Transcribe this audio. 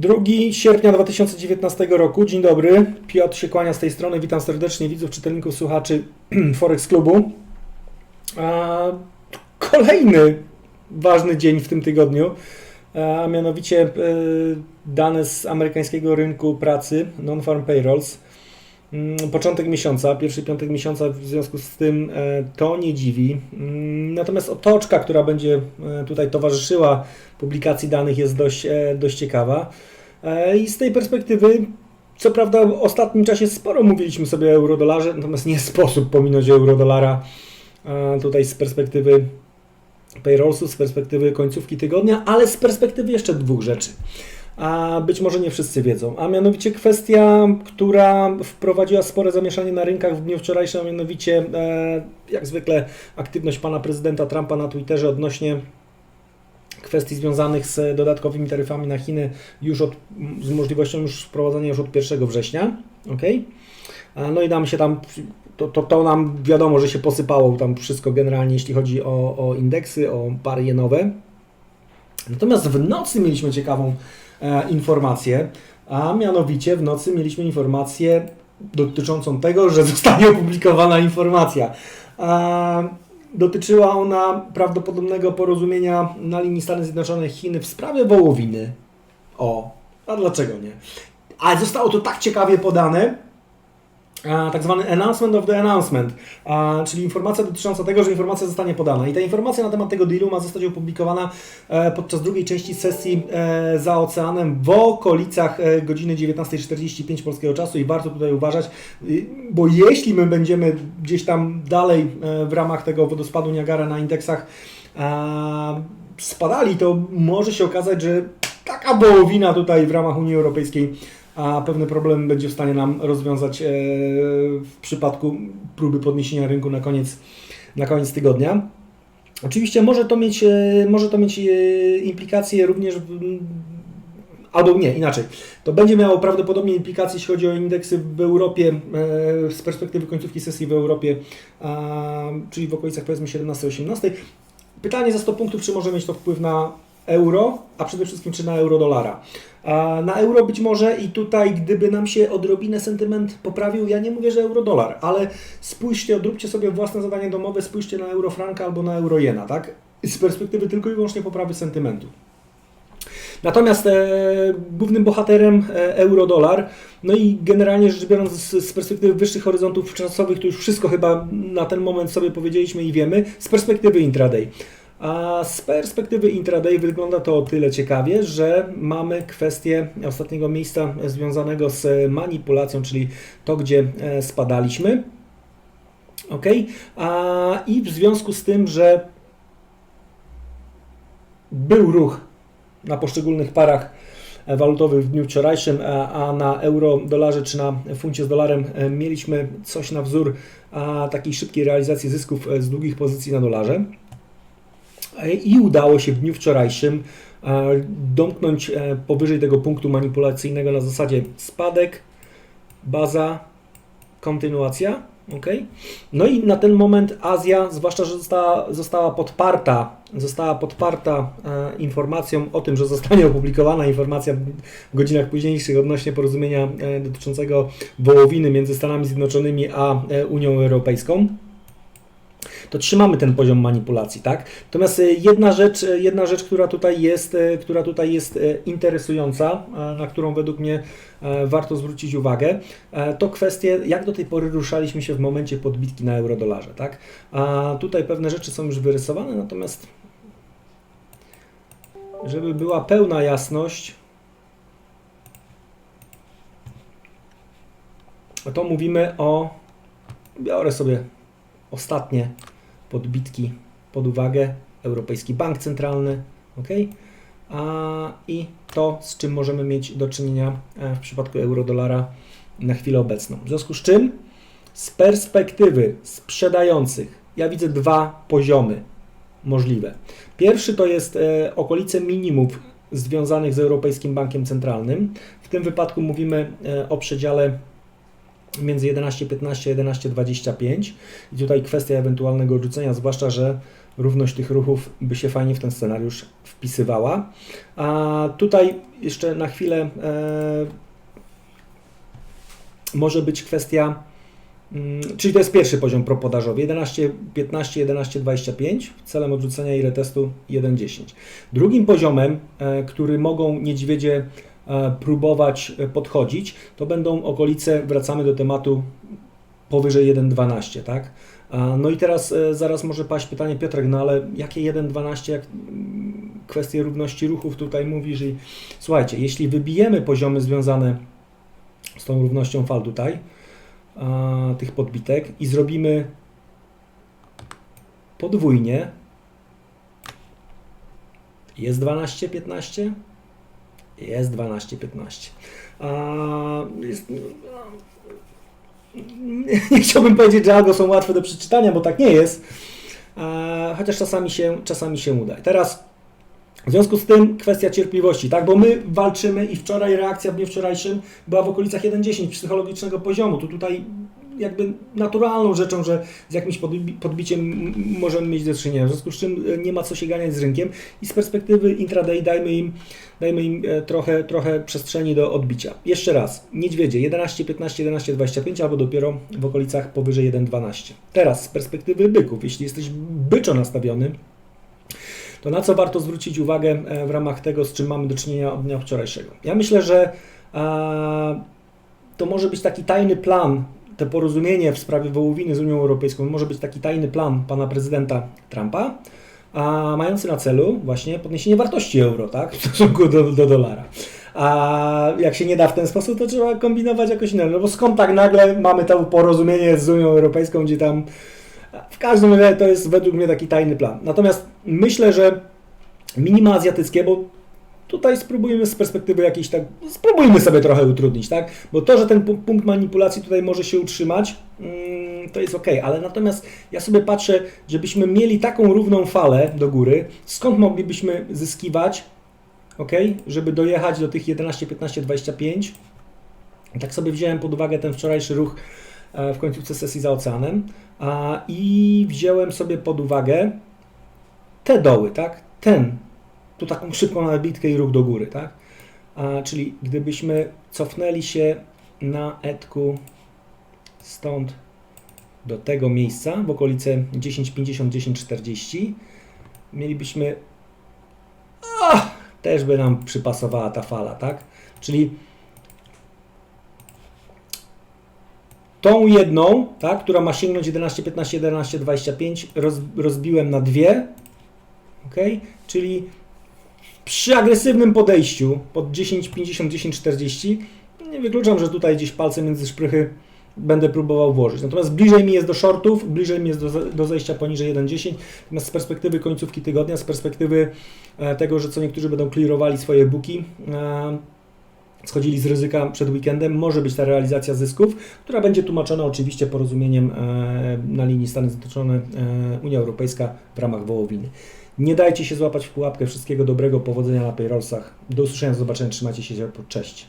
2 sierpnia 2019 roku. Dzień dobry. Piotr się kłania z tej strony. Witam serdecznie widzów, czytelników, słuchaczy Forex Klubu. Kolejny ważny dzień w tym tygodniu, a mianowicie e, dane z amerykańskiego rynku pracy, non-farm payrolls. Mm, Początek miesiąca, pierwszy piątek miesiąca, w związku z tym e, to nie dziwi. Mm, Natomiast otoczka, która będzie e, tutaj towarzyszyła publikacji danych jest dość, e, dość ciekawa. I z tej perspektywy, co prawda w ostatnim czasie sporo mówiliśmy sobie o eurodolarze, natomiast nie sposób pominąć eurodolara tutaj z perspektywy payrollsu, z perspektywy końcówki tygodnia, ale z perspektywy jeszcze dwóch rzeczy. A być może nie wszyscy wiedzą, a mianowicie kwestia, która wprowadziła spore zamieszanie na rynkach w dniu wczorajszym, a mianowicie e, jak zwykle aktywność pana prezydenta Trumpa na Twitterze odnośnie kwestii związanych z dodatkowymi taryfami na Chiny już od, z możliwością już wprowadzenia już od 1 września. ok? A, No i nam się tam, to, to, to nam wiadomo, że się posypało tam wszystko generalnie, jeśli chodzi o, o indeksy, o pary jenowe. Natomiast w nocy mieliśmy ciekawą e, informację, a mianowicie w nocy mieliśmy informację dotyczącą tego, że zostanie opublikowana informacja. A, dotyczyła ona prawdopodobnego porozumienia na linii Stany Zjednoczone Chiny w sprawie wołowiny. O, a dlaczego nie? Ale zostało to tak ciekawie podane, tak zwany announcement of the announcement, czyli informacja dotycząca tego, że informacja zostanie podana. I ta informacja na temat tego dealu ma zostać opublikowana e, podczas drugiej części sesji e, za oceanem w okolicach e, godziny 19.45 polskiego czasu i warto tutaj uważać, y, bo jeśli my będziemy gdzieś tam dalej w ramach tego wodospadu Niagara na indeksach spadali, to może się okazać, że taka wołowina tutaj w ramach Unii Europejskiej a pewne problem będzie w stanie nam rozwiązać e, w przypadku próby podniesienia rynku na koniec, na koniec tygodnia. Oczywiście może to mieć, e, może to mieć e, implikacje również albo nie, inaczej. To będzie miało prawdopodobnie implikacje, jeśli chodzi o indeksy w Europie, z perspektywy końcówki sesji w Europie, czyli w okolicach powiedzmy 17-18. Pytanie za 100 punktów, czy może mieć to wpływ na euro, a przede wszystkim czy na euro-dolara. Na euro być może i tutaj, gdyby nam się odrobinę sentyment poprawił, ja nie mówię, że euro-dolar, ale spójrzcie, odróbcie sobie własne zadanie domowe, spójrzcie na euro-franka albo na euro-jena, tak? Z perspektywy tylko i wyłącznie poprawy sentymentu. Natomiast e, głównym bohaterem e, euro-dolar, no i generalnie rzecz biorąc z, z perspektywy wyższych horyzontów czasowych, to już wszystko chyba na ten moment sobie powiedzieliśmy i wiemy, z perspektywy intraday. A z perspektywy intraday wygląda to o tyle ciekawie, że mamy kwestię ostatniego miejsca związanego z manipulacją, czyli to, gdzie e, spadaliśmy. Ok? A, I w związku z tym, że był ruch na poszczególnych parach e, walutowych w dniu wczorajszym, a, a na euro, dolarze czy na funcie z dolarem e, mieliśmy coś na wzór takiej szybkiej realizacji zysków e, z długich pozycji na dolarze. E, I udało się w dniu wczorajszym e, domknąć e, powyżej tego punktu manipulacyjnego na zasadzie spadek, baza, kontynuacja. ok? No i na ten moment Azja, zwłaszcza, że została, została podparta, została podparta informacją o tym, że zostanie opublikowana informacja w godzinach późniejszych odnośnie porozumienia dotyczącego wołowiny między Stanami Zjednoczonymi a Unią Europejską to trzymamy ten poziom manipulacji, tak? Natomiast e, jedna rzecz, e, jedna rzecz, która tutaj jest, e, która tutaj jest interesująca, na którą według mnie warto zwrócić uwagę, to kwestie, jak do tej pory ruszaliśmy się w momencie podbitki na euro-dolarze, tak? A tutaj pewne rzeczy są już wyrysowane, natomiast żeby była pełna jasność, to mówimy o, biorę sobie ostatnie podbitki pod uwagę, Europejski Bank Centralny, ok? A, I to, z czym możemy mieć do czynienia e, w przypadku euro-dolara na chwilę obecną. W związku z czym, z perspektywy sprzedających, ja widzę dwa poziomy możliwe. Pierwszy to jest e, okolice minimów związanych z Europejskim Bankiem Centralnym. W tym wypadku mówimy e, o przedziale między 11,15 a 11,25 i tutaj kwestia ewentualnego odrzucenia, zwłaszcza, że równość tych ruchów by się fajnie w ten scenariusz wpisywała. A tutaj jeszcze na chwilę e, może być kwestia, mm, czyli to jest pierwszy poziom propodażowy 11, 15, 11, 25 celem odrzucenia i retestu 1,10. Drugim poziomem, e, który mogą niedźwiedzie próbować e, podchodzić, to będą okolice, wracamy do tematu powyżej 1,12, tak? No i teraz e, zaraz może paść pytanie, Piotrek, no ale jakie 1,12, jak kwestie równości ruchów tutaj mówisz i słuchajcie, jeśli wybijemy poziomy związane z tą równością fal tutaj, tych podbitek i zrobimy podwójnie, jest 12, 15? Jest 12, 15. A, jest, nie chciałbym powiedzieć, że algo są łatwe do przeczytania, bo tak nie jest, chociaż czasami się, czasami się uda. I teraz w związku z tym kwestia cierpliwości, tak? Bo my walczymy i wczoraj reakcja w dniu wczorajszym była w okolicach 1,10 psychologicznego poziomu. To tutaj jakby naturalną rzeczą, że z jakimś podbi- podbiciem możemy mieć do czynienia, w związku z czym e, nie ma co się ganiać z rynkiem i z perspektywy intraday dajmy im, dajmy im e, trochę, trochę przestrzeni do odbicia. Jeszcze raz, niedźwiedzie 11, 15, 11, 25 albo dopiero w okolicach powyżej 1,12. Teraz z perspektywy byków, jeśli jesteś byczo nastawiony, to na co warto zwrócić uwagę e, w ramach tego, z czym mamy do czynienia od dnia wczorajszego? Ja myślę, że a, to może być taki tajny plan, te porozumienie w sprawie wołowiny z Unią Europejską może być taki tajny plan pana prezydenta Trumpa, a mający na celu właśnie podniesienie wartości euro, tak, w stosunku do, do dolara. A jak się nie da w ten sposób, to trzeba kombinować jakoś inaczej. No bo skąd tak nagle mamy to porozumienie z Unią Europejską, gdzie tam w każdym razie to jest według mnie taki tajny plan. Natomiast myślę, że minima azjatyckie, bo tutaj spróbujmy z perspektywy jakiejś tak, spróbujmy sobie trochę utrudnić, tak? Bo to, że ten pu- punkt manipulacji tutaj może się utrzymać, mm, to jest ok, ale natomiast ja sobie patrzę, żebyśmy mieli taką równą falę do góry, skąd moglibyśmy zyskiwać, ok, żeby dojechać do tych 11, 15, 25. Tak sobie wziąłem pod uwagę ten wczorajszy ruch e, w końcówce sesji za oceanem i wziąłem sobie pod uwagę te doły, tak? Ten, tu taką szybką nabitkę i ruch do góry, tak? A, czyli gdybyśmy cofnęli się na etku stąd do tego miejsca w okolice 10,50, 10,40 mielibyśmy a, też by nam przypasowała ta fala, tak? Czyli tą jedną, tak, która ma sięgnąć 11, 15, 11, 25, roz, rozbiłem na dwie, ok? Czyli przy agresywnym podejściu pod 10, 50, 10, 40 nie wykluczam, że tutaj gdzieś palce między szprychy będę próbował włożyć. Natomiast bliżej mi jest do shortów, bliżej mi jest do, do zejścia poniżej 1,10. Natomiast z perspektywy końcówki tygodnia, z perspektywy e, tego, że co niektórzy będą clearowali swoje booki, e, schodzili z ryzyka przed weekendem, może być ta realizacja zysków, która będzie tłumaczona oczywiście porozumieniem e, na linii Stany Zjednoczone, Unia Europejska w ramach wołowiny. Nie dajcie się złapać w pułapkę. Wszystkiego dobrego, powodzenia na payrollsach. Do usłyszenia, do zobaczenia. Trzymajcie się. Cześć.